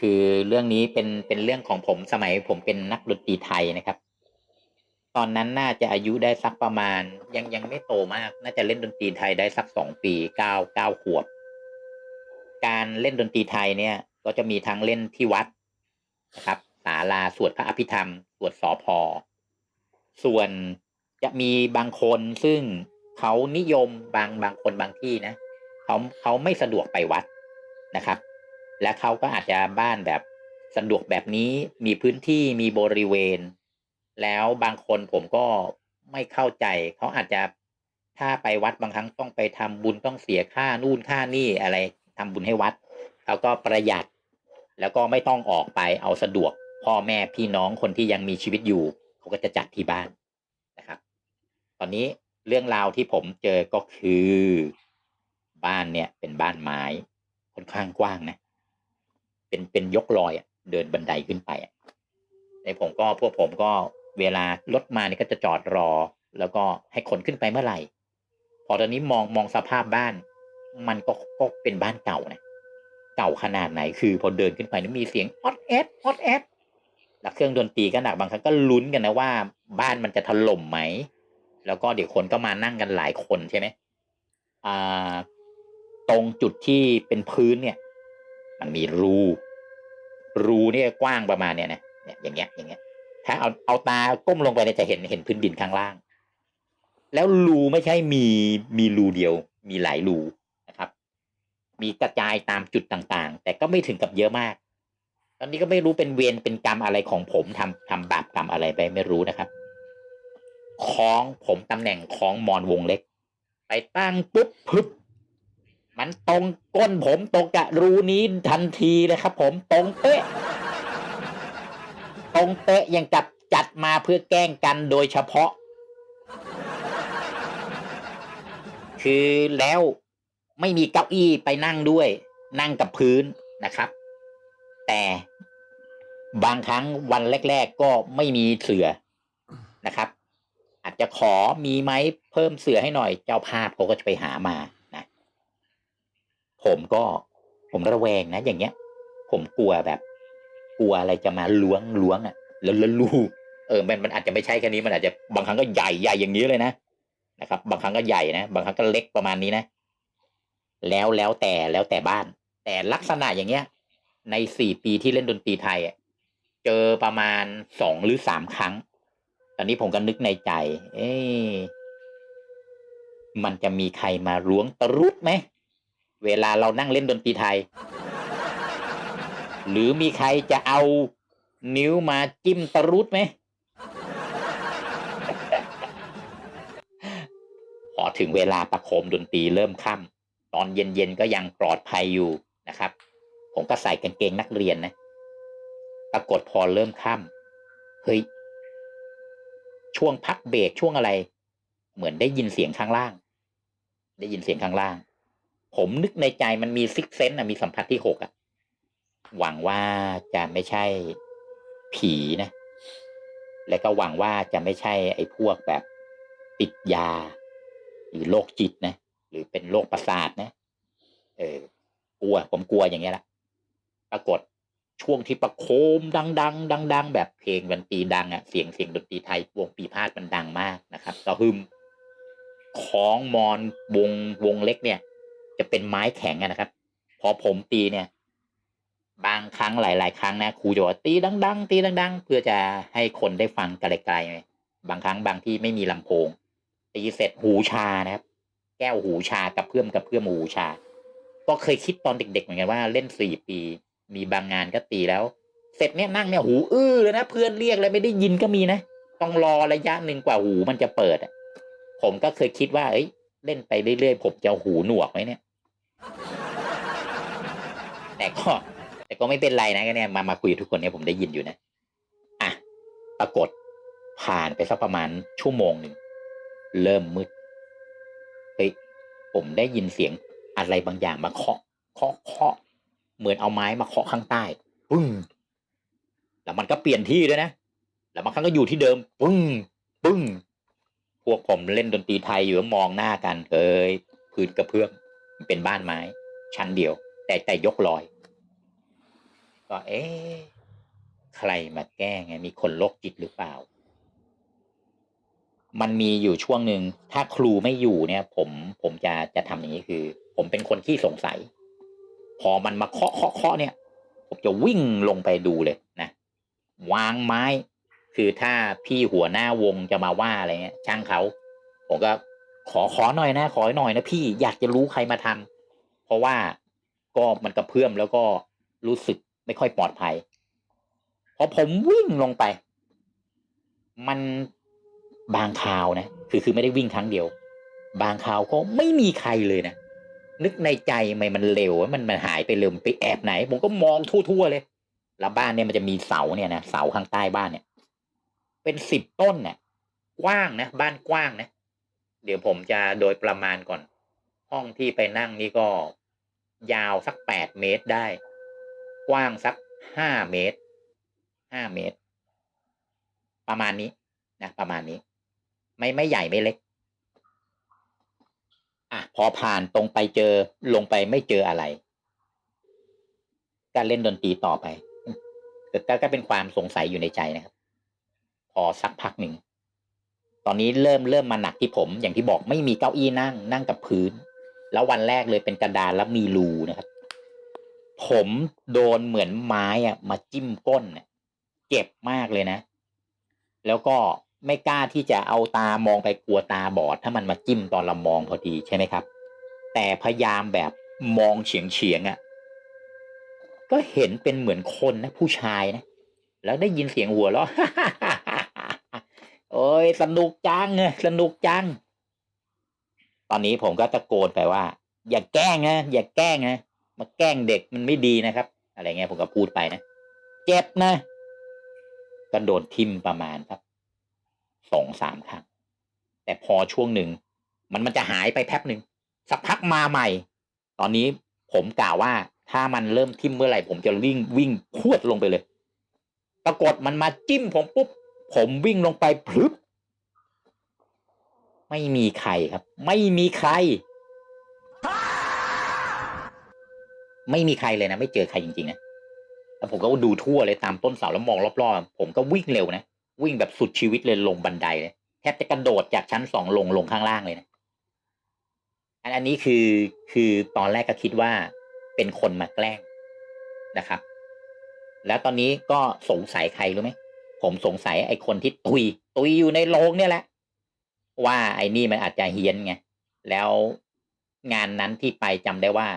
คือเรื่องนี้เป็นเป็นเรื่องของผมสมัยผมเป็นนักดนตรีไทยนะครับ ตอนนั้นน่าจะอายุได้สักประมาณ ยังยังไม่โตมาก น่าจะเล่นดนตรีไทยได้สักสองปีเก้าเก้าขวบ การเล่นดนตรีไทยเนี่ย ก็จะมีทั้งเล่นที่วัดนะครับศาลาสวดพระอภิธรรมสวดสอพอส่วนจะมีบางคนซึ่งเขานิยมบางบางคนบางที่นะเขาเขาไม่สะดวกไปวัดนะครับ และเขาก็อาจจะบ้านแบบสะดวกแบบนี้มีพื้นที่มีบริเวณ แล้วบางคนผมก็ไม่เข้าใจเขาอาจจะถ้าไปวัดบางครั้งต้องไปทำบุญต้องเสียค่านู่นค่านี่อะไรทำบุญให้วัดเขาก็ประหยัด แล้วก็ไม่ต้องออกไปเอาสะดวก พ่อแม่พี่น้องคนที่ยังมีชีวิตอยู่เขาก็จะจัดที่บ้านนะครับ ตอนนี้เรื่องราวที่ผมเจอก็คือ บ้านเนี่ยเป็นบ้านไม้ค่อนข้างกว้างนะ เป็นเป็นยกลอยอะเดินบันไดขึ้นไปอะในผมก็พวกผมก็เวลารถมาเนี่ยก็จะจอดรอ แล้วก็ให้คนขึ้นไปเมื่อไหร่ พอตอนนี้มองมองสภาพบ้าน มันก็ก็เป็นบ้านเก่านะเก่าขนาดไหนคือ พอเดินขึ้นไปนี่มีเสียงออดแอดออดแอดแล้วเครื่องดนตรีก็หนักบางครั้งก็ลุ้นกันนะว่า บ้านมันจะถล่มไหมแล้วก็เดี๋ยวคนก็มานั่งกันหลายคนใช่ไหมอ่าตรงจุดที่เป็นพื้นเนี่ย มันมีรูรูเนี่ยกว้างประมาณเนี่ยนะเนี่ยอย่างเงี้ยอย่างเงี้ย ถ้าเอาเอาตาก้มลงไปเนี่ยจะเห็นเห็นพื้นดินข้างล่าง แล้วรูไม่ใช่มีมีรูเดียว มีหลายรูนะครับ มีกระจายตามจุดต่างๆ แต่ก็ไม่ถึงกับเยอะมาก ตอนนี้ก็ไม่รู้เป็นเวรเป็นกรรมอะไรของผมทำทำบาปกรรมอะไรไปไม่รู้นะครับคล้องผมตำแหน่งคล้องมอนวงเล็ก ไปตั้งปุ๊บพึบ มันตรงก้นผมตรงกะรูนี้ทันทีเลยครับ ผมตรงเป๊ะ ตรงเป๊ะยังจับจัดมาเพื่อแกล้งกันโดยเฉพาะ คือแล้วไม่มีเก้าอี้ไปนั่งด้วย นั่งกับพื้นนะครับ แต่บางครั้งวันแรก ๆ ก็ไม่มีเสือนะครับ อาจจะขอมีไหมเพิ่มเสือให้หน่อย เจ้าภาพเขาก็จะไปหามา ผมก็ผมระแวงนะ อย่างเงี้ย ผมกลัวแบบ กลัวอะไรจะมาล้วงล้วงอะ แล้วแล้วลูกเออมันมันอาจจะไม่ใช่แค่นี้มันอาจจะบางครั้งก็ใหญ่ใหญ่อย่างนี้เลยนะนะครับ บางครั้งก็ใหญ่นะบางครั้งก็เล็กประมาณนี้นะแล้วแล้วแต่แล้วแต่บ้าน แต่ลักษณะอย่างเงี้ย ในสี่ปีที่เล่นดนตรีไทยอะเจอประมาณสองหรือสามครั้ง ตอนนี้ผมก็นึกในใจ เอ๊มันจะมีใครมาล้วงตรุดไหม เวลาเรานั่งเล่นดนตรีไทย หรือมีใครจะเอานิ้วมาจิ้มตะรุดไหมพอถึงเวลาประโคมดนตรีเริ่มค่ำตอนเย็นๆก็ยังปลอดภัยอยู่นะครับ ผมก็ใส่กางเกงนักเรียนนะ ปรากฏพอเริ่มค่ำเฮ้ย ช่วงพักเบรกช่วงอะไร เหมือนได้ยินเสียงข้างล่าง ได้ยินเสียงข้างล่าง ผมนึกในใจมันมีซิกเซนต์มีสัมผัสที่หกอะหวังว่าจะไม่ใช่ผีนะ และก็หวังว่าจะไม่ใช่ ไอ้พวกแบบติดยา หรือโรคจิตนะ หรือเป็นโรคประสาทนะ เออกลัว ผมกลัวอย่างเงี้ยแหละปรากฏช่วงที่ประโคมดัง ๆ ดัง ๆ แบบเพลงดนตรีดังอะเสียงเสียงดนตรีไทยวงปีพาดมันดังมากนะครับก็หึมของมอนวงวงเล็กเนี่ย จะเป็นไม้แข็งนะครับ พอผมตีเนี่ย บางครั้งหลาย ๆ ครั้งนะครูจะตีดัง ๆ ตีดัง ๆ เพื่อจะให้คนได้ฟังไกลๆบางครั้งบางที่ไม่มีลำโพงตีเสร็จหูชานะครับ แก้วหูชากับเพื่อมกับเพื่อมหูชา ก็เคยคิดตอนเด็ก ๆ เหมือนกันว่าเล่นสี่ปี มีบางงานก็ตีแล้ว เสร็จเนี่ยนั่งเนี่ยหูอื้อเลยนะเพื่อนเรียกแล้วไม่ได้ยินก็มีนะต้องรอระยะหนึ่งกว่าหูมันจะเปิดผมก็เคยคิดว่า เอ้ย เล่นไปเรื่อยๆผมจะหูหนวกไหมเนี่ย แต่ก็แต่ก็ไม่เป็นไรนะก็เนี่ยมามาคุยทุกคนเนี่ยผมได้ยินอยู่นะอะปรากฏผ่านไปสักประมาณชั่วโมงหนึ่งเริ่มมืดเฮ้ยผมได้ยินเสียงอะไรบางอย่างมาเคาะเคาะเคาะเหมือนเอาไม้มาเคาะข้างใต้ปึ้งแล้วมันก็เปลี่ยนที่ด้วยนะแล้วบางครั้งก็อยู่ที่เดิม ปึ้งปึ้งพวกผมเล่นดนตรีไทยอยู่มองหน้ากันเอ้ยพื้นกระเพื่อมเป็นบ้านไม้ ชั้นเดียว แต่แต่ยกลอย ก็เอ๊ะใครมาแกล้งไง มีคนโรคจิตหรือเปล่า มันมีอยู่ช่วงหนึ่งถ้าครูไม่อยู่เนี่ย ผมผมจะจะทำอย่างนี้คือ ผมเป็นคนที่สงสัย พอมันมาเคาะเคาะเคาะเนี่ย ผมจะวิ่งลงไปดูเลยนะวางไม้ คือถ้าพี่หัวหน้าวงจะมาว่าอะไรเงี้ยช่างเขาผมก็ขอขอหน่อยนะ ขอหน่อยนะพี่อยากจะรู้ใครมาทำเพราะว่า ก็มันกระเพื่อมแล้วก็รู้สึกไม่ค่อยปลอดภัย พอผมวิ่งลงไป มันบางคราวนะ คือคือไม่ได้วิ่งครั้งเดียว บางคราวก็ไม่มีใครเลยนะ นึกในใจไมมันเร็วมันมันหายไปเร็วมันไปแอบไหน ผมก็มองทั่วๆเลย แล้วบ้านเนี่ยมันจะมีเสาเนี่ยนะเสาข้างใต้บ้านเนี่ย เป็นสิบต้นเนี่ยกว้างนะ บ้านกว้างนะ เดี๋ยวผมจะโดยประมาณก่อน ห้องที่ไปนั่งนี่ก็ ยาวสักแปดเมตรได้ กว้างสักห้าเมตรห้าเมตร ประมาณนี้นะประมาณนี้ ไม่ไม่ใหญ่ไม่เล็ก อะพอผ่านตรงไปเจอลงไปไม่เจออะไรการเล่นดนตรีต่อไปก็ก็ก็เป็นความสงสัยอยู่ในใจนะครับ พอสักพักหนึ่ง ตอนนี้เริ่มเริ่มมาหนักที่ผม อย่างที่บอกไม่มีเก้าอี้นั่งนั่งกับพื้น แล้ววันแรกเลยเป็นกระดานแล้วมีรูนะครับ ผมโดนเหมือนไม้อะมาจิ้มก้นเนี่ยเจ็บมากเลยนะ แล้วก็ไม่กล้าที่จะเอาตามองไปกลัวตาบอด ถ้ามันมาจิ้มตอนเรามองพอดีใช่ไหมครับ แต่พยายามแบบมองเฉียงเฉียงอะ่ะ ก็เห็นเป็นเหมือนคนนะ ผู้ชายนะ แล้วได้ยินเสียงหัวเราะโอ้ยสนุกจังสนุกจัง ตอนนี้ผมก็ตะโกนไปว่า อย่าแกล้งนะอย่าแกล้งนะมาแกล้งเด็กมันไม่ดีนะครับ อะไรเงี้ยผมก็พูดไปนะเจ็บนะก็โดนทิมประมาณครับสองสามครั้งแต่พอช่วงหนึ่งมันมันจะหายไปแป๊บหนึ่งสักพักมาใหม่ ตอนนี้ผมกล่าวว่าถ้ามันเริ่มทิมเมื่อไหร่ ผมจะวิ่งวิ่งพวดลงไปเลย ปรากฏมันมาจิ้มผมปุ๊บผมวิ่งลงไปพลึบ ไม่มีใครครับ ไม่มีใคร ไม่มีใครเลยนะ ไม่เจอใครจริงๆนะแล้วผมก็ดูทั่วเลยตามต้นเสาแล้วมองรอบๆผมก็วิ่งเร็วนะวิ่งแบบสุดชีวิตเลยลงบันไดเลยแทบจะกระโดดจากชั้นสองลงลงข้างล่างเลยนะอันอันนี้คือคือตอนแรกก็คิดว่าเป็นคนมาแกล้งนะครับ แล้วตอนนี้ก็สงสัยใครรู้ไหมผมสงสัยไอ้คนที่ตุย ตุยอยู่ในโรงเนี่ยแหละ ว่าไอ้นี่มันอาจจะเฮี้ยนไงแล้วงานนั้นที่ไปจำได้ว่า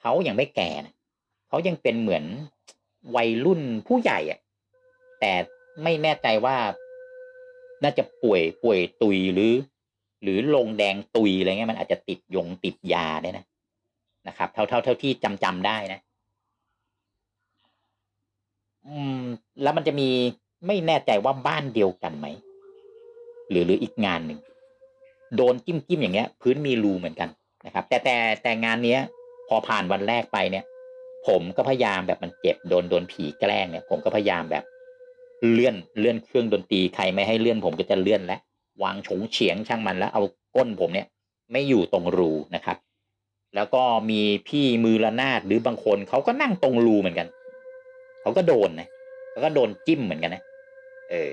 เขายังไม่แก่นะเขายังเป็นเหมือนวัยรุ่นผู้ใหญ่อะแต่ไม่แน่ใจว่าน่าจะป่วยป่วยตุยหรือ หรือลงแดงตุยอะไรเงี้ยมันอาจจะติดยงติดยาได้นะนะครับ เท่าเท่าเท่าที่จำจำได้นะ อืม แล้วมันจะมีไม่แน่ใจว่าบ้านเดียวกันไหม หรือหรืออีกงานหนึ่งโดนจิ้มจิ้มอย่างเงี้ย พื้นมีรูเหมือนกันนะครับ แต่แต่แต่งานเนี้ย พอผ่านวันแรกไปเนี่ย ผมก็พยายามแบบมันเจ็บโดนโดนผีแกล้งเนี่ย ผมก็พยายามแบบ เลื่อนเลื่อนเครื่องดนตรีใครไม่ให้เลื่อนผมก็จะเลื่อนแล้ววางฉงเฉียงช่างมันแล้วเอาก้นผมเนี่ย ไม่อยู่ตรงรูนะครับ แล้วก็มีพี่มือระนาดหรือบางคนเขาก็นั่งตรงรูเหมือนกันเขาก็โดนนะเขาก็โดนจิ้มเหมือนกันนะเออ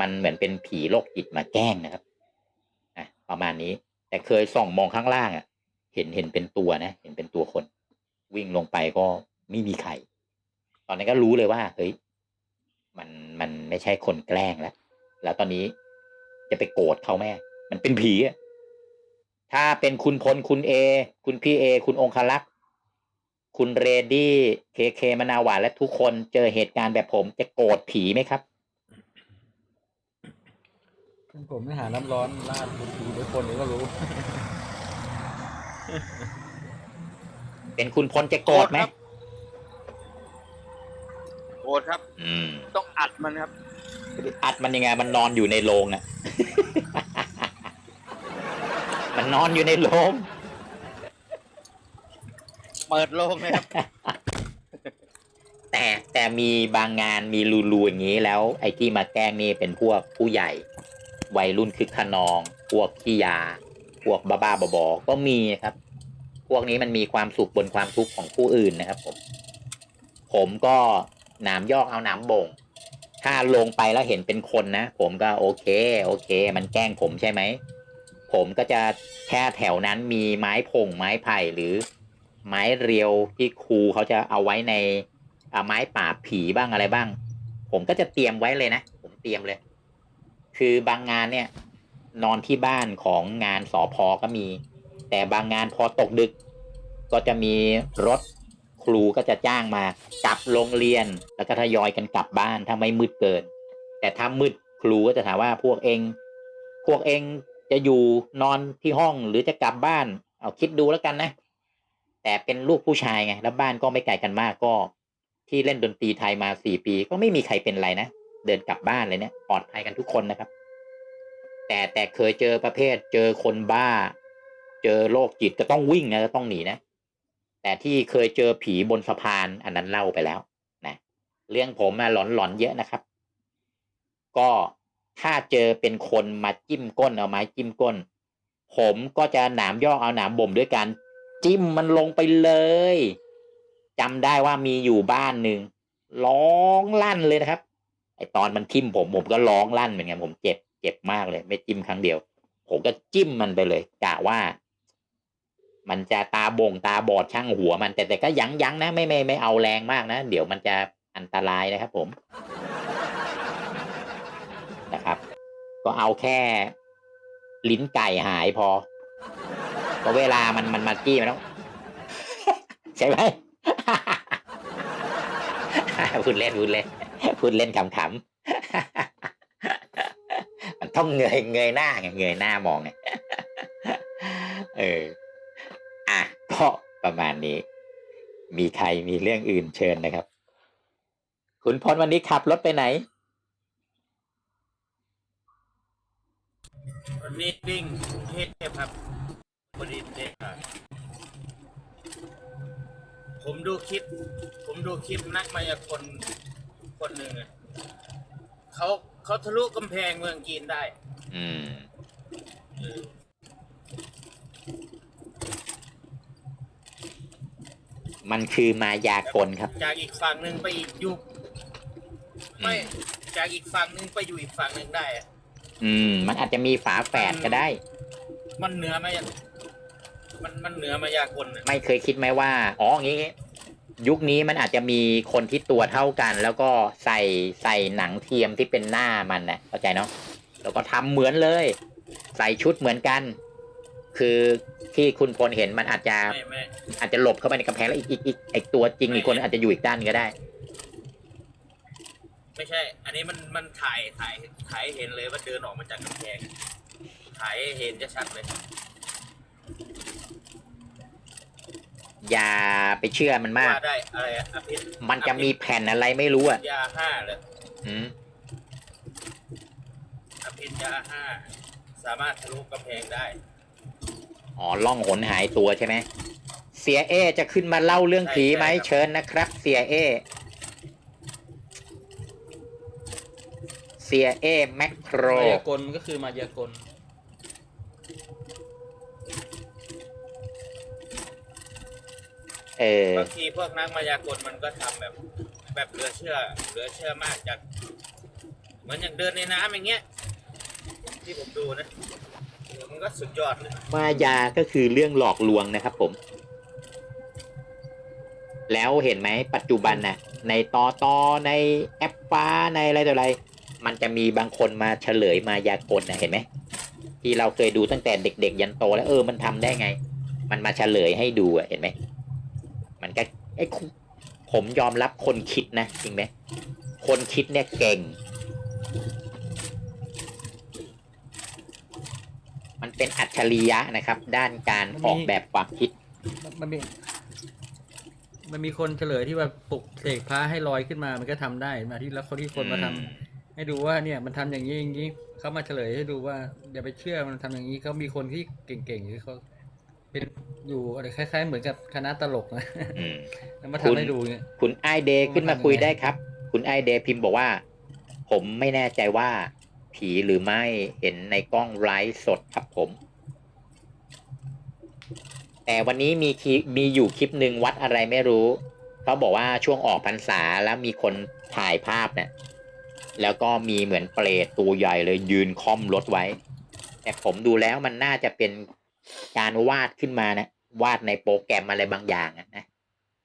มันเหมือนเป็นผีโรคจิตมาแกล้งนะครับอะประมาณนี้ แต่เคยส่องมองข้างล่างอะ เห็นเห็นเป็นตัวนะ เห็นเป็นตัวคน วิ่งลงไปก็ไม่มีใคร ตอนนั้นก็รู้เลยว่าเฮ้ยมันมันไม่ใช่คนแกล้งแล้ว แล้วตอนนี้จะไปโกรธเขาแม่ มันเป็นผีอะถ้าเป็นคุณพลคุณเอ คุณพี่เอ คุณองคลักษ์คุณเรดี้เคเคมนาวหวานและทุกคนเจอเหตุการณ์แบบผมจะโกรธผีไหมครับ ผมไม่หาน้ำร้อนราดบุตรด้วยคนเดี๋ยวก็รู้ เป็นคุณพลจะโกรธไหมโกรธครับ อืม ต้องอัดมันครับ อัดมันยังไง มันนอนอยู่ในโรงอะ มันนอนอยู่ในโรงเปิดโลงเลยครับ แต่แต่มีบางงานมีรูๆอย่างนี้แล้ว ไอ้ที่มาแกล้งนี่เป็นพวกผู้ใหญ่ วัยรุ่นคึกขนอง พวกขี้ยา พวกบ้าๆบอๆก็มีครับ พวกนี้มันมีความสุขบนความทุกข์ของผู้อื่นนะครับ ผม ผมก็หนามยอกเอาหนามบ่ง ถ้าลงไปแล้วเห็นเป็นคนนะ ผมก็โอเค โอเค มันแกล้งผมใช่ไหม ผมก็จะแค่แถวนั้นมีไม้พงไม้ไผ่หรือ ไม้เรียวที่ครูเขาจะเอาไว้ในไม้ป่าผีบ้างอะไรบ้าง ผมก็จะเตรียมไว้เลยนะ ผมเตรียมเลย คือบางงานเนี่ย นอนที่บ้านของงานสอพอก็มี แต่บางงานพอตกดึก ก็จะมีรถครูก็จะจ้างมากลับโรงเรียนแล้วก็ทยอยกันกลับบ้านถ้าไม่มืดเกิน แต่ถ้ามืดครูก็จะถามว่าพวกเอง พวกเองจะอยู่นอนที่ห้องหรือจะกลับบ้าน เอาคิดดูแล้วกันนะ แต่เป็นลูกผู้ชายไงแล้วบ้านก็ไม่ไกลกันมากก็ ที่เล่นดนตรีไทยมาสี่ปีก็ไม่มีใครเป็นไรนะ เดินกลับบ้านเลยเนี่ยปลอดภัยกันทุกคนนะครับ แต่แต่เคยเจอประเภท เจอคนบ้า เจอโรคจิตก็ต้องวิ่งนะก็ต้องหนีนะแต่ที่เคยเจอผีบนสะพานอันนั้นเล่าไปแล้วนะเรื่องผมหลอนหลอนๆเยอะนะครับ ก็ถ้าเจอเป็นคนมาจิ้มก้นเอาไม้จิ้มก้น ผมก็จะหนามย่อเอาหนามบ่มด้วยการจิ้มมันลงไปเลยจำได้ว่ามีอยู่บ้านหนึ่งร้องลั่นเลยนะครับ ตอนมันทิ่มผมผมก็ร้องลั่นเหมือนกันผมเจ็บเจ็บมากเลย ไม่จิ้มครั้งเดียว ผมก็จิ้มมันไปเลยกะว่า มันจะตาบ่งตาบอดช่างหัวมัน แต่แต่ก็ยั้งยั้งนะไม่ไม่ไม่เอาแรงมากนะ เดี๋ยวมันจะอันตรายนะครับ ผมนะครับ ก็เอาแค่ ลิ้นไก่หายพอเพราะเวลามันมันมาจี้มันต้องใช่ไหมพูดเล่นพูดเล่น พูดเล่นขำๆมันต้องเงยเงยหน้าไงเงยหน้ามองไงเออ อะก็ประมาณนี้ มีใครมีเรื่องอื่นเชิญนะครับ คุณพรวันนี้ขับรถไปไหน วันนี้วิ่งกรุงเทพครับบริเดชครับผมดูคลิป ผมดูคลิปนักมายากล คนหนึ่งอะเขาเขาทะลุกำแพงเมืองจีนได้ อืมเออมันคือมายากลครับ จากอีกฝั่งหนึ่งไปอีกยุคไม่ จากอีกฝั่งหนึ่งไปอยู่อีกฝั่งหนึ่งได้อะอืม มันอาจจะมีฝาแฝดก็ได้ มันเหนือไหมอะมันมันเหนือมายากลอะไม่เคยคิดไหมว่า อ๋ออย่างงี้ ยุคนี้มันอาจจะมีคนที่ตัวเท่ากัน แล้วก็ใส่ใส่หนังเทียมที่เป็นหน้ามันนะเข้าใจเนาะแล้วก็ทำเหมือนเลย ใส่ชุดเหมือนกัน คือที่คุณพลเห็นมันอาจจะไม่ไม่อาจจะหลบเข้าไปในกำแพงแล้วอีกอีกอีกไอตัวจริงอีกคนอาจจะอยู่อีกด้านหนึ่งก็ได้ ไม่ใช่ อันนี้มันมันถ่ายถ่ายถ่ายให้เห็นเลยว่าเดินออกมาจากกำแพงถ่ายให้เห็นจะชัดเลย อย่าไปเชื่อมันมาก ว่าได้อะไรอะอภิษมันจะมีแผ่นอะไรไม่รู้อะยาห้าเลยอืมอภิษยาห้าสามารถทะลุกำแพงได้ อ๋อล่องหนหายตัวใช่ไหมเสียเอ จะขึ้นมาเล่าเรื่องผีไหมเชิญนะครับ เสียเอ เสียเอแมคโคร มายากลมันก็คือมายากล เออ บางทีพวกนักมายากลมันก็ทำแบบ แบบเหลือเชื่อเหลือเชื่อมากจากเหมือนอย่างเดินในน้ำอย่างเงี้ย ที่ผมดูนะมันก็สุดยอดเลยมายาก็คือเรื่องหลอกลวงนะครับผม แล้วเห็นไหมปัจจุบันน่ะ ในตอตอในแอปฟ้าในอะไรต่ออะไร มันจะมีบางคนมาเฉลยมายากลนะเห็นไหมที่เราเคยดูตั้งแต่เด็กๆ ยันโตแล้วเออมันทำได้ไง มันมาเฉลยให้ดูอะเห็นไหม มันก็ไอ้คุผมยอมรับคนคิดนะจริงไหมคนคิดเนี่ยเก่ง มันเป็นอัจฉริยะนะครับ ด้านการออกแบบความคิด มันมันมีมันมีคนเฉลยที่ว่าปลุกเสกพระให้ลอยขึ้นมา มันก็ทำได้มาที่แล้วเขาที่คนมาทำอืมให้ดูว่าเนี่ยมันทำอย่างนี้อย่างนี้เขามาเฉลยให้ดูว่าอย่าไปเชื่อมันทำอย่างนี้เขามีคนที่เก่งๆที่เขา เป็นอยู่อะไรคล้าย ๆ เหมือนกับคณะตลกนะอืม แล้วมาคุณทำให้ดูเนี่ย คุณไอเดย์ขึ้นมาคุยได้ครับ คุณไอเดย์พิมพ์บอกว่า ผมไม่แน่ใจว่า ผีหรือไม่เห็นในกล้องไลฟ์สดครับผม แต่วันนี้มีคลิปมีอยู่คลิปหนึ่งวัดอะไรไม่รู้เขาบอกว่าช่วงออกพรรษาแล้วมีคนถ่ายภาพเนี่ยแล้วก็มีเหมือนเปรตตัวใหญ่เลยยืนค่อมรถไว้ แต่ผมดูแล้วมันน่าจะเป็น การวาดขึ้นมานะวาดในโปรแกรมอะไรบางอย่างอะนะ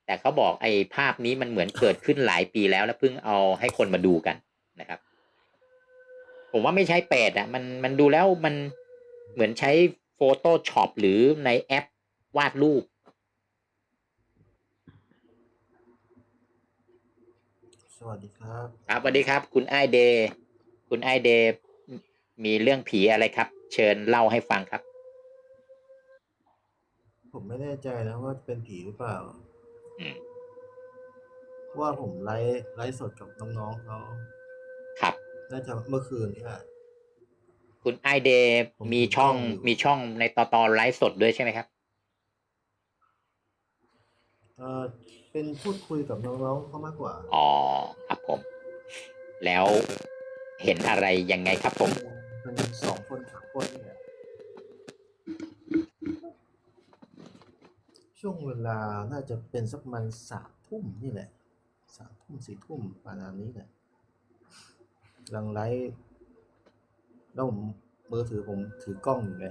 แต่เขาบอกไอ้ภาพนี้มันเหมือนเกิดขึ้นหลายปีแล้วแล้วเพิ่งเอาให้คนมาดูกันนะครับ ผมว่าไม่ใช่แปดอะ มันมันดูแล้วมันเหมือนใช้ Photoshop หรือในแอปวาดรูปสวัสดีครับ ครับสวัสดีครับ คุณไอเดย์คุณไอเดย์มีเรื่องผีอะไรครับ เชิญเล่าให้ฟังครับ ผมไม่แน่ใจนะว่าเป็นผีหรือเปล่าอืมว่าผมไลฟ์ไลฟ์สดกับน้องๆเขาครับ น่าจะเมื่อคืนนี่แหละ คุณไอเดย์ผมมีช่องดูกล้องอยู่ มีช่องในตอตอไลฟ์สดด้วยใช่ไหมครับ เออเป็นพูดคุยกับน้องๆเขามากกว่า อ๋อครับผม แล้วเห็นอะไรยังไงครับผม เป็นสองคนสามคนนี่แหละ ช่วงเวลาน่าจะเป็นสักประมันสามทุ่มนี่แหละสามทุ่มสี่ทุ่มประมาณนี้แหละกำลังไลฟ์แล้วผมมือถือผมถือกล้องอยู่ไง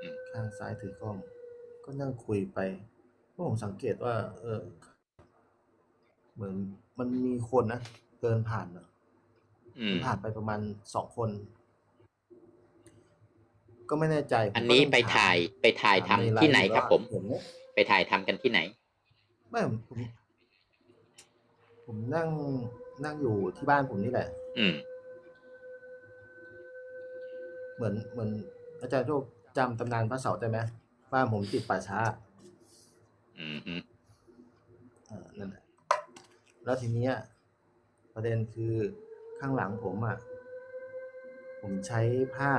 อืมข้างซ้ายถือกล้อง ก็นั่งคุยไปเพราะผมสังเกตว่า เออ เหมือนมันมีคนนะเดินผ่านนะอืมผ่านไปประมาณสองคน ก็ไม่แน่ใจผมอันนี้ก็ต้องไปถมถ่ายไปถ่ายทำถมที่ไหนครับว่าผมเห็น ไหมไปถ่ายทำกันที่ไหน ไม่ผมผมผมนั่งนั่งอยู่ที่บ้านผมนี่แหละ อืม เหมือนเหมือน อาจารย์โชคจำตำนานพระเสาได้ไหมบ้านผมติดป่าช้าอืมอืมเออนั่นแหละแล้วทีเนี้ยประเด็นคือข้างหลังผมอะ ผมใช้ผ้า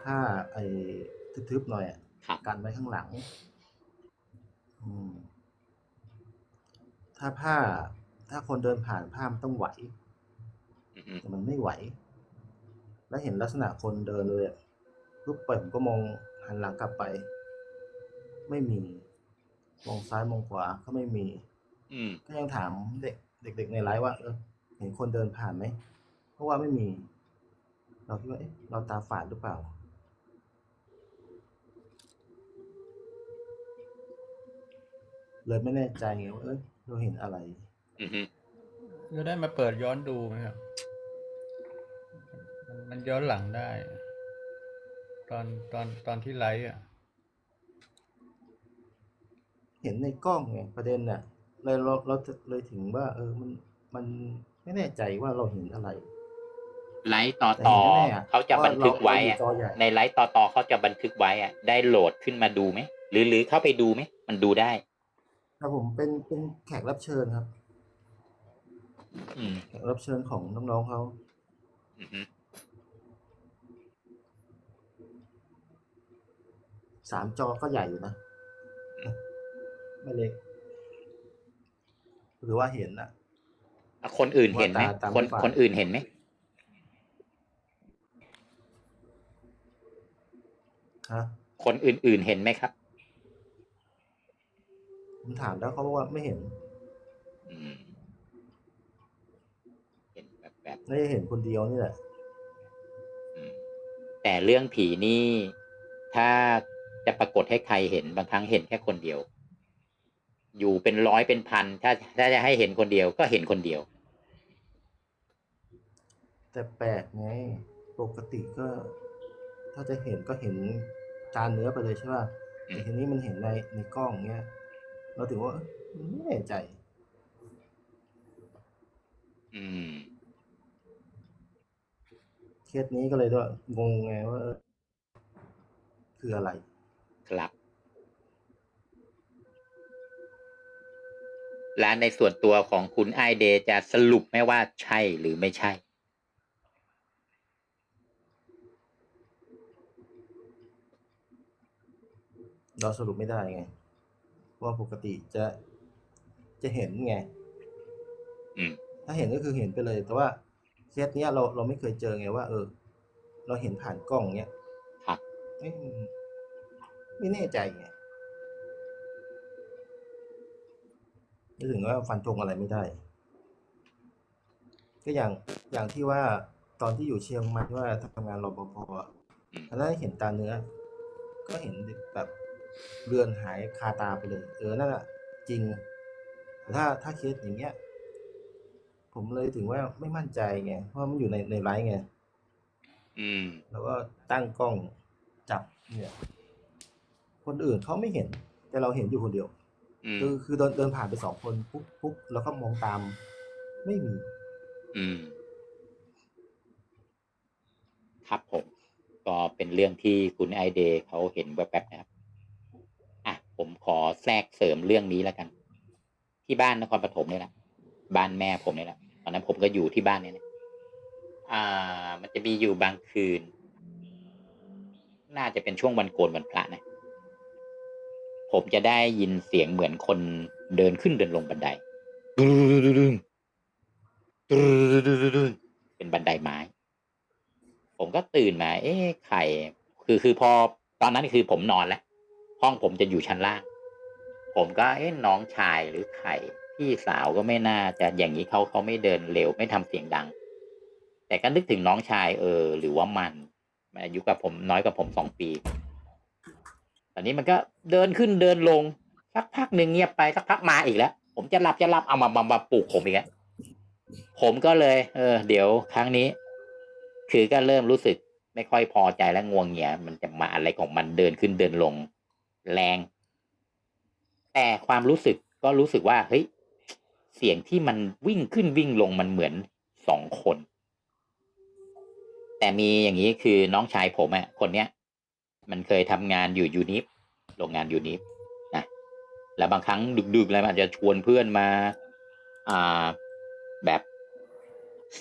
ผ้าไอ้ทึบๆหน่อยอะครับ กันไว้ข้างหลัง อืม ถ้าผ้า ถ้าคนเดินผ่านผ้ามันต้องไหวอืมอืมแต่มันไม่ไหว แล้วเห็นลักษณะคนเดินเลยอะปุ๊บไปผมก็มองหันหลังกลับไป ไม่มี มองซ้ายมองขวาก็ไม่มี อืมก็ยังถามเด็กเด็กๆในไลฟ์ว่าเออเห็นคนเดินผ่านไหม เพราะว่าไม่มี เราคิดว่าเอ๊ะเราตาฝาดหรือเปล่า เลยไม่แน่ใจไงว่าเอ้ยเราเห็นอะไรอืมอืมจะได้มาเปิดย้อนดูไหมครับ มันมันย้อนหลังได้ ตอนตอนตอนที่ไลฟ์อะ เห็นในกล้องไงประเด็นน่ะเลยเราเราเลยถึงว่า เออมันมันไม่แน่ใจว่าเราเห็นอะไร ไลฟ์ต่อแต่ต่อเห็นแน่ๆอะเขาจะบันทึกไว้ว่าอะเราเราอยู่จอใหญ่ในไลฟ์ต่อต่อเขาจะบันทึกไว้อะได้โหลดขึ้นมาดูไหมหรือหรือเข้าไปดูไหมมันดูได้ ครับผมเป็นเป็นแขกรับเชิญครับ อืมแขกรับเชิญของน้องๆเขาอืมอืมสามจอก็ใหญ่อยู่นะ ไม่เล็ก หรือว่าเห็นอะอะคนอื่นเห็นไหมว่าตาตามคนฝ่ายคนอื่นเห็นไหมฮะ คนอื่นๆเห็นไหมครับ ผมถามแล้วเขาบอกว่าไม่เห็นอืมเห็นแบบแบบไม่ได้เห็นคนเดียวนี่แหละอืมแต่เรื่องผีนี่ ถ้าจะปรากฏให้ใครเห็นบางครั้งเห็นแค่คนเดียว อยู่เป็นร้อยเป็นพัน ถ้าถ้าจะให้เห็นคนเดียวก็เห็นคนเดียว แต่แปลกไง ปกติก็ ถ้าจะเห็นก็เห็นจานเนื้อไปเลยใช่ป่ะอืม แต่ทีนี้มันเห็นในในกล้องเงี้ย เราถือว่าเอ้ยไม่แน่ใจ อืม เคสนี้ก็เลยด้วยงงไงว่าเออคืออะไร ครับ และในส่วนตัวของคุณไอเดย์จะสรุปไหมว่าใช่หรือไม่ใช่ เราสรุปไม่ได้ไงเพราะ ว่าปกติจะจะเห็นไงอืมถ้าเห็นก็คือเห็นไปเลย แต่ว่าเคสเนี้ยเราเราไม่เคยเจอไงว่า เออ เราเห็นผ่านกล้องเนี้ยครับไม่ไม่แน่ใจไงนึกถึงว่าฟันธงอะไรไม่ได้ ก็อย่างอย่างที่ว่าตอนที่อยู่เชียงใหม่ที่ว่าทำงานรปภอะอืมอันนั้นเห็นตาเนื้อ ก็เห็นแบบ เรือนหายคาตาไปเลย เออนั่นแหะจริงแต่ถ้าถ้าเคสอย่างเงี้ย ผมเลยถึงว่าไม่มั่นใจไงเพราะมันอยู่ในในไลฟ์ไงอืม แล้วก็ตั้งกล้องจับเนี่ย คนอื่นเขาไม่เห็น แต่เราเห็นอยู่คนเดียว อืม คือคือเดินเดินผ่านไปสองคนปุ๊บปุ๊บแล้วก็มองตาม ไม่มี อืม ครับผม ก็เป็นเรื่องที่คุณไอเดย์เขาเห็นแวบๆนะครับอะ ผมขอแทรกเสริมเรื่องนี้แล้วกัน ที่บ้านนครปฐมเนี่ยแหละบ้านแม่ผมเนี่ยแหละตอนนั้นผมก็อยู่ที่บ้านเนี่ยนะอ่า มันจะมีอยู่บางคืน น่าจะเป็นช่วงวันโกนวันพระนะผมจะได้ยินเสียงเหมือนคนเดินขึ้นเดินลงบันไดดึงเป็นบันไดไม้ ผมก็ตื่นมา เอ๊ะใครคือคือพอตอนนั้นคือผมนอนแล้ว ห้องผมจะอยู่ชั้นล่าง ผมก็เอ๊ะน้องชายหรือใครพี่สาวก็ไม่น่าจะอย่างนี้เขาเขาไม่เดินเร็วไม่ทำเสียงดัง แต่ก็นึกถึงน้องชายเออ หรือว่ามันมันอายุกับผมน้อยกว่าผมสองปีตอนนี้มันก็เดินขึ้นเดินลงสักพักหนึ่งเงียบไปสักพักมาอีกแล้ว ผมจะหลับจะหลับเอามามามาปลุกผมอีกแล้วผมก็เลย เออ เดี๋ยวครั้งนี้ คือก็เริ่มรู้สึกไม่ค่อยพอใจและงวงเงียมันจะมาอะไรของมันเดินขึ้นเดินลง แรง แต่ความรู้สึกก็รู้สึกว่าเฮ้ยเสียงที่มันวิ่งขึ้นวิ่งลงมันเหมือนสองคน แต่มีอย่างนี้คือน้องชายผมอะคนเนี้ยมันเคยทำงานอยู่ยูนิฟโรงงานยูนิฟนะแล้วบางครั้งดึกๆอะไรมันอาจจะชวนเพื่อนมาอ่าแบบ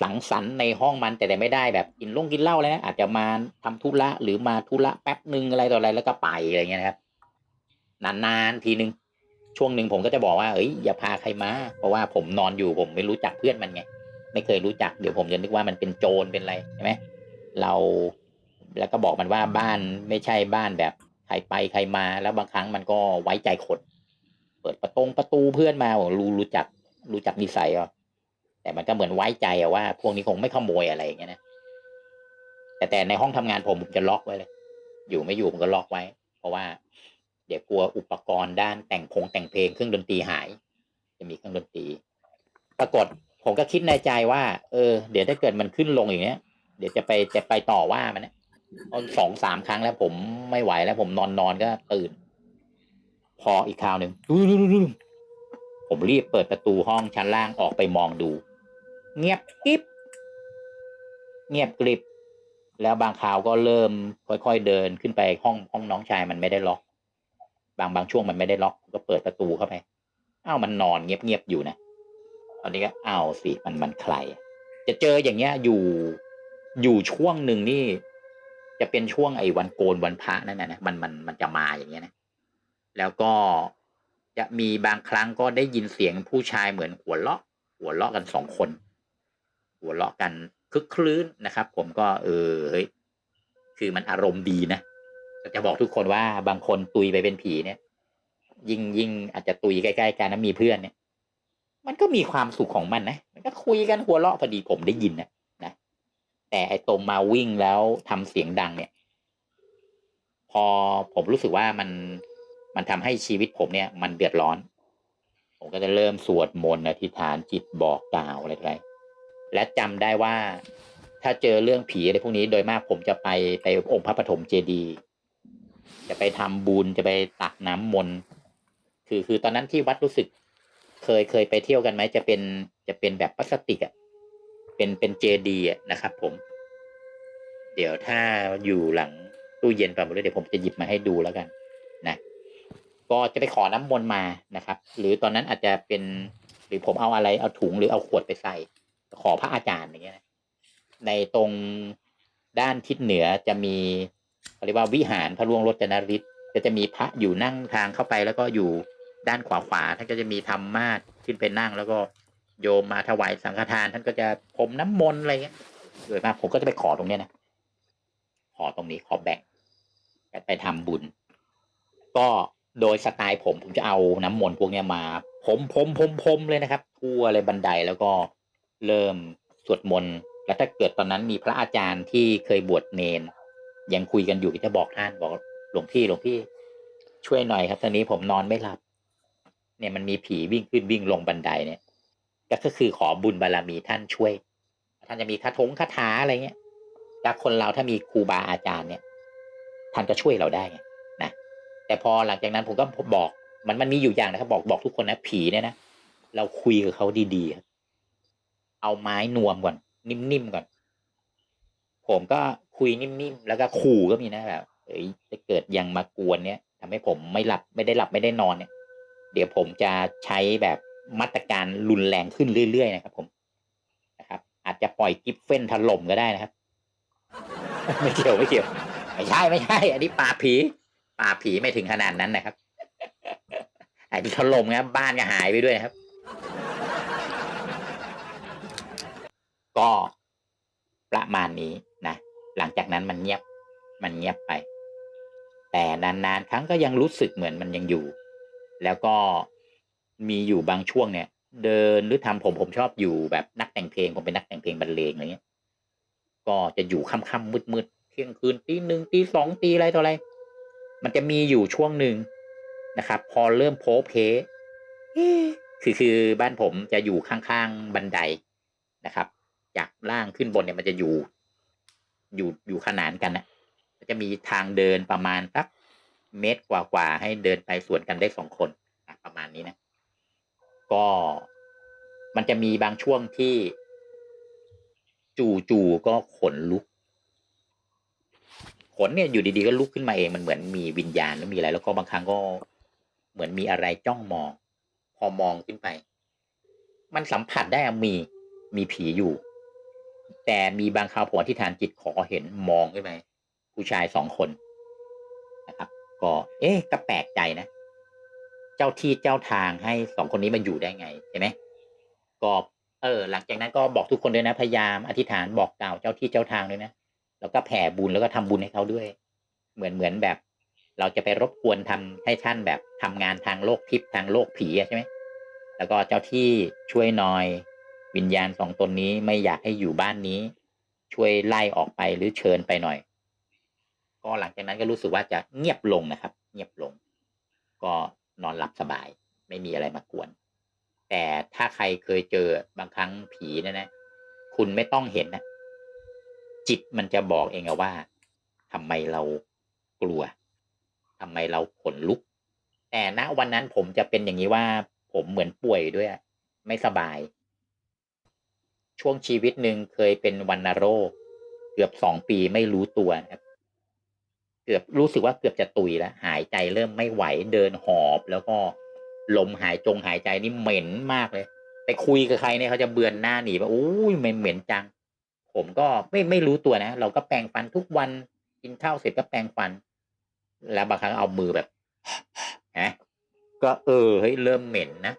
สังสรรค์ในห้องมันแต่แต่ไม่ได้แบบกินลงกินเหล้าแล้วนะอาจจะมาทำธุระหรือมาธุระแป๊บหนึ่งอะไรต่ออะไรแล้วก็ไปอะไรเงี้ยนะครับ นานๆทีนึง ช่วงหนึ่งผมก็จะบอกว่าเอ้ยอย่าพาใครมา เพราะว่าผมนอนอยู่ผมไม่รู้จักเพื่อนมันไงไม่เคยรู้จักเดี๋ยวผมจะนึกว่ามันเป็นโจรเป็นอะไรใช่ไหมเราแล้วก็บอกมันว่าบ้านไม่ใช่บ้านแบบใครไปใครมา แล้วบางครั้งมันก็ไว้ใจคนเปิดประตงประตูเพื่อนมาบอกรู้รู้จักรู้จักนิสัยอะแต่มันก็เหมือนไว้ใจอะว่า พวกนี้คงไม่ขโมยอะไรอย่างเงี้ยนะแต่แต่ในห้องทำงานผมผมจะล็อกไว้เลย อยู่ไม่อยู่ผมก็ล็อกไว้ เพราะว่า เดี๋ยวกลัวอุปกรณ์ด้านแต่งพงแต่งเพลงเครื่องดนตรีหาย จะมีเครื่องดนตรี ปรากฏผมก็คิดในใจว่า เออ เดี๋ยวถ้าเกิดมันขึ้นลงอย่างเงี้ย เดี๋ยวจะไปจะไปต่อว่ามันนะเอาสองสามครั้งแล้วผมไม่ไหวแล้ว ผมนอนนอนก็ตื่น พออีกคราวหนึ่งผมรีบเปิดประตูห้องชั้นล่างออกไปมองดู เงียบกริบเงียบกริบ แล้วบางคราวก็เริ่มค่อยๆเดินขึ้นไปห้องห้องน้องชายมันไม่ได้ล็อก บางบางช่วงมันไม่ได้ล็อกก็เปิดประตูเข้าไปอ้าวมันนอนเงียบๆอยู่นะตอนนี้ก็อ้าวสิมันมันใคร จะเจออย่างเงี้ยอยู่อยู่ช่วงหนึ่งนี่จะเป็นช่วงไอ้วันโกนวันพระนั่นนะนะมันมันมันจะมาอย่างเงี้ยนะ แล้วก็จะมีบางครั้งก็ได้ยินเสียงผู้ชายเหมือนหัวเราะ หัวเราะกันสองคน หัวเราะกันคึกคลื้นนะครับ ผมก็เออเฮ้ยคือมันอารมณ์ดีนะ จะบอกทุกคนว่าบางคนตุยไปเป็นผีเนี่ย ยิ่งยิ่งอาจจะตุยใกล้ๆกันนะมีเพื่อนเนี่ย มันก็มีความสุขของมันนะมันก็คุยกันหัวเราะพอดีผมได้ยินนะนะแต่ไอ้ตรงมาวิ่งแล้วทำเสียงดังเนี่ย พอผมรู้สึกว่ามันมันทำให้ชีวิตผมเนี่ย มันเดือดร้อน ผมก็จะเริ่มสวดมนต์อธิษฐานจิตบอกกล่าวอะไรอะไรและจำได้ว่าถ้าเจอเรื่องผีอะไรพวกนี้โดยมากผมจะไปไปองค์พระปฐมเจดีย์ จะไปทำบุญจะไปตักน้ำมนต์คือคือตอนนั้นที่วัดรู้สึก เคยเคยไปเที่ยวกันไหมจะเป็นจะเป็นแบบพลาสติกอะเป็นเป็นเจดีอะนะครับ ผม เดี๋ยวถ้าอยู่หลังตู้เย็นประมาณเดี๋ยวผมจะหยิบมาให้ดูแล้วกัน นะก็จะไปขอน้ำมนต์มานะครับ หรือตอนนั้นอาจจะเป็น หรือผมเอาอะไรเอาถุงหรือเอาขวดไปใส่ ขอพระอาจารย์อย่างเงี้ยในตรงด้านทิศเหนือจะมี เรียกว่าวิหารพระล่วงรจนฤทธิ์ก็จะมีพระอยู่นั่งทางเข้าไปแล้วก็อยู่ด้านขวาขวาท่านก็จะมีธรรมาสขึ้นไปนั่ง แล้วก็โยมมาถวายสังฆทาน ท่านก็จะพรมน้ำมนต์อะไรเงี้ยโดยมากผมก็จะไปขอตรงเนี้ยนะขอตรงนี้ขอแบ่งไปทำบุญ ก็โดยสไตล์ผมผมจะเอาน้ำมนต์พวกเนี้ยมาพรมพรมพรมพรมเลยนะครับทั่วเลยบันไดแล้วก็เริ่มสวดมนต์แล้วถ้าเกิดตอนนั้นมีพระอาจารย์ที่เคยบวชเนน ยังคุยกันอยู่ก็จะบอกท่านบอกหลวงพี่หลวงพี่ ช่วยหน่อยครับตอนนี้ผมนอนไม่หลับ เนี่ยมันมีผีวิ่งขึ้นวิ่งลงบันไดเนี่ย ก็คือขอบุญบารรมีท่านช่วย ท่านจะมีคาถงคาถาอะไรเงี้ยแต่คนเราถ้ามีครูบาอาจารย์เนี่ย ท่านก็ช่วยเราได้ไงนะแต่พอหลังจากนั้นผมก็บอก มันมันมีอยู่อย่างนะครับ บอกบอกทุกคนนะผีเนี่ยนะเราคุยกับเขาดีๆครับเอาไม้นวมก่อน นิ่มๆก่อน ผมก็ คุยนิ่มๆแล้วก็ขู่ก็มีนะแบบเอ้ยจะเกิดยังมากวนเนี่ยทำให้ผมไม่หลับไม่ได้หลับไม่ได้นอนเนี่ย เดี๋ยวผมจะใช้แบบมาตรการรุนแรงขึ้นเรื่อยๆนะครับ ผมนะครับ อาจจะปล่อยกิฟเฟนถล่มก็ได้นะครับ ไม่เกี่ยวไม่เกี่ยวไม่ใช่ไม่ใช่ อันนี้ป่าผีป่าผีไม่ถึงขนาดนั้นนะครับ อันนี้ถล่มครับบ้านก็หายไปด้วยนะครับ ก็ประมาณนี้ หลังจากนั้นมันเงียบ มันเงียบไป แต่นานๆครั้งก็ยังรู้สึกเหมือนมันยังอยู่ แล้วก็มีอยู่บางช่วงเนี่ย เดินหรือทำผมผมชอบอยู่แบบนักแต่งเพลงผมเป็นนักแต่งเพลงบรรเลงอะไรเงี้ย ก็จะอยู่ค่ำๆมืดๆเที่ยงคืนตีหนึ่งตีสองตีอะไรต่ออะไร มันจะมีอยู่ช่วงหนึ่งนะครับ พอเริ่มโพเพเอ๊ะคือคือบ้านผมจะอยู่ข้างๆบันไดนะครับ จากล่างขึ้นบนเนี่ยมันจะอยู่ อยู่อยู่ขนานกันนะจะมีทางเดินประมาณสักเมตรกว่าๆให้เดินไปสวนกันได้สองคนอะประมาณนี้นะ ก็มันจะมีบางช่วงที่ จู่ๆก็ขนลุก ขนเนี่ยอยู่ดีๆก็ลุกขึ้นมาเองมันเหมือนมีวิญญาณหรือมีอะไร แล้วก็บางครั้งก็เหมือนมีอะไรจ้องมอง พอมองขึ้นไป มันสัมผัสได้มีมีผีอยู่ แต่มีบางคราวผมอธิษฐานจิตขอเห็นมองขึ้นไปผู้ชายสองคนนะครับ ก็ เอ๊ะก็แปลกใจนะ เจ้าที่เจ้าทางให้สองคนนี้มาอยู่ได้ไงใช่ไหมก็เออ หลังจากนั้นก็บอกทุกคนด้วยนะพยายามอธิษฐานบอกกล่าวเจ้าที่เจ้าทางด้วยนะแล้วก็แผ่บุญแล้วก็ทำบุญให้เขาด้วย เหมือนเหมือนแบบ เราจะไปรบกวนทำให้ท่านแบบทำงานทางโลกทิพย์ทางโลกผีใช่ไหมแล้วก็เจ้าที่ช่วยหน่อย วิญญาณสองตนนี้ไม่อยากให้อยู่บ้านนี้ ช่วยไล่ออกไปหรือเชิญไปหน่อย ก็หลังจากนั้นก็รู้สึกว่าจะเงียบลงนะครับ เงียบลง ก็นอนหลับสบาย ไม่มีอะไรมากวน แต่ถ้าใครเคยเจอบางครั้งผีนะนะ คุณไม่ต้องเห็นนะจิตมันจะบอกเองว่าทำไมเรากลัวทำไมเราขนลุก แต่ณวันนั้นผมจะเป็นอย่างนี้ว่า ผมเหมือนป่วยด้วย ไม่สบาย ช่วงชีวิตหนึ่งเคยเป็นวันนโรค เกือบสองปีไม่รู้ตัวครับ เกือบรู้สึกว่าเกือบจะตุยแล้ว หายใจเริ่มไม่ไหวเดินหอบ แล้วก็ลมหายจงหายใจนี่เหม็นมากเลย ไปคุยกับใครเนี่ยเขาจะเบือนหน้าหนีว่าอุ้ยม็นเหม็นจัง ผมก็ไม่ไม่รู้ตัวนะ เราก็แปรงฟันทุกวันกินข้าวเสร็จก็แปรงฟัน แล้วบางครั้งเอามือแบบฮะก็เออเฮ้ยเริ่มเหม็นนะ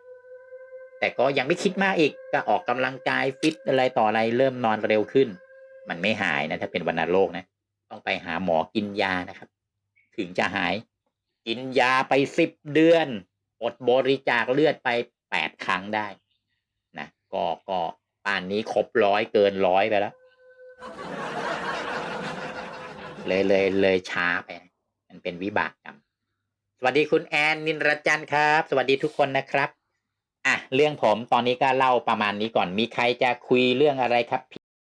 แต่ก็ยังไม่คิดมากอีกก็ออกกำลังกายฟิตอะไรต่ออะไรเริ่มนอนเร็วขึ้น มันไม่หายนะ ถ้าเป็นวัณโรคนะ ต้องไปหาหมอกินยานะครับ ถึงจะหาย กินยาไปสิบเดือนอดบริจาคเลือดไปแปดครั้งได้นะก็ก็ป่านนี้ครบร้อยเกินร้อยไปแล้ว เลยเลยเลยช้าไป มันเป็นวิบากกรรมสวัสดีคุณแอนนินรจันทร์ครับ สวัสดีทุกคนนะครับ อะเรื่องผมตอนนี้ก็เล่าประมาณนี้ก่อนมีใครจะคุยเรื่องอะไรครับ